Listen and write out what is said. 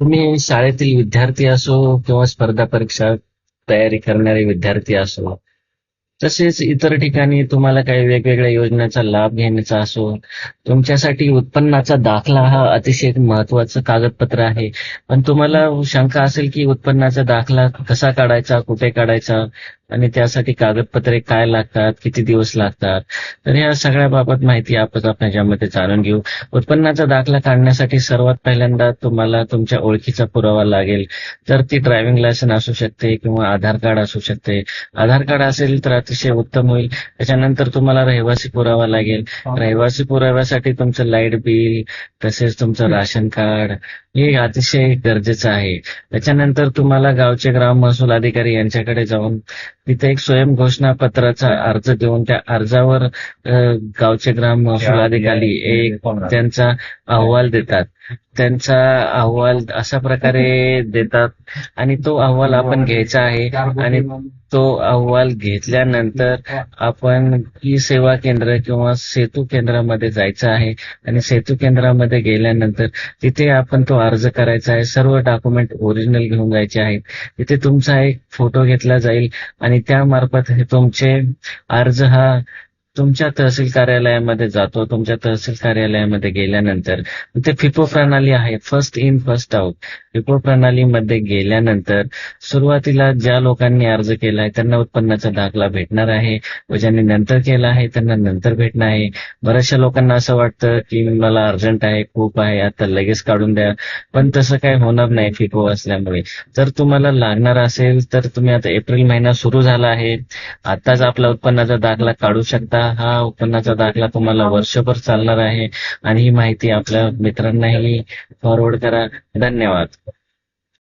तुम्ही शाळेतील विद्यार्थी असो किंवा स्पर्धा परीक्षा तयारी करणारे विद्यार्थी असो तसेच इतर ठिकाणी तुम्हाला काही वेगवेगळ्या योजनेचा लाभ घेण्याचा असो तुमच्यासाठी उत्पन्नाचा दाखला हा अतिशय महत्वाचं कागदपत्र आहे. पण तुम्हाला शंका असेल की उत्पन्नाचा दाखला कसा काढायचा कुठे काढायचा आणि त्यासाठी कागदपत्रे काय लागतात किती दिवस लागतात? तर या सगळ्या बाबत माहिती आपण आपण जाणून घेऊ. उत्पन्नाचा दाखला काढण्यासाठी सर्वात पहिल्यांदा तुम्हाला तुमच्या ओळखीचा पुरावा लागेल. तर ती ड्रायव्हिंग लायसन असू शकते किंवा आधार कार्ड असू शकते. आधार कार्ड असेल तर अतिशय उत्तम होईल. त्याच्यानंतर तुम्हाला रहिवासी पुरावा लागेल. रहिवासी पुराव्यासाठी तुमचं लाइट बिल तसेच तुमचं राशन कार्ड हे अतिशय गरजेचं आहे. त्याच्यानंतर तुम्हाला गावचे ग्राम महसूल अधिकारी यांच्याकडे जाऊन तिथे एक स्वयं घोषणा पत्राचा अर्ज देऊन त्या अर्जावर गावचे ग्राम महसूल अधिकारी एक त्यांचा अहवाल देतात. त्यांचा अहवाल अशा प्रकारे देतात. आणि तो अहवाल आपण घ्यायचा आहे. आणि तो अहवाल घेतल्यानंतर आपण ई सेवा केंद्र किंवा सेतू केंद्रामध्ये जायचं आहे. आणि सेतू केंद्रामध्ये गेल्यानंतर तिथे आपण तो अर्ज करायचा आहे. सर्व डॉक्युमेंट ओरिजिनल घेऊन जायचे आहेत. तिथे तुमचा एक फोटो घेतला जाईल. आणि त्यामार्फत तुमचे अर्ज हा तुमच्या तहसील कार्यालयामध्ये जातो तुमच्या तहसील कार्यालयामध्ये गेल्यानंतर ते फिपो प्रणाली आहे first in first out FIFO प्रणालीमध्ये गेल्यानंतर सुरुवातीला ज्या लोकांनी अर्ज केला आहे त्यांना उत्पन्नाचा दाखला भेटणार आहे व ज्यांनी नंतर केला आहे त्यांना नंतर भेटणार आहे. बऱ्याचशा लोकांना असं वाटतं की मला अर्जंट आहे खूप आहे आता लगेच काढून द्या. पण तसं काय होणार नाही फिपो असल्यामुळे. जर तुम्हाला लागणार असेल तर तुम्ही आता एप्रिल महिना सुरू झाला आहे. आताच आपला उत्पन्नाचा दाखला काढू शकता. हा उत्पन्नाचा दाखला तुम्हाला वर्षभर चालणार आहे. आणि ही माहिती आपल्या मित्रांनाही फॉरवर्ड करा. धन्यवाद.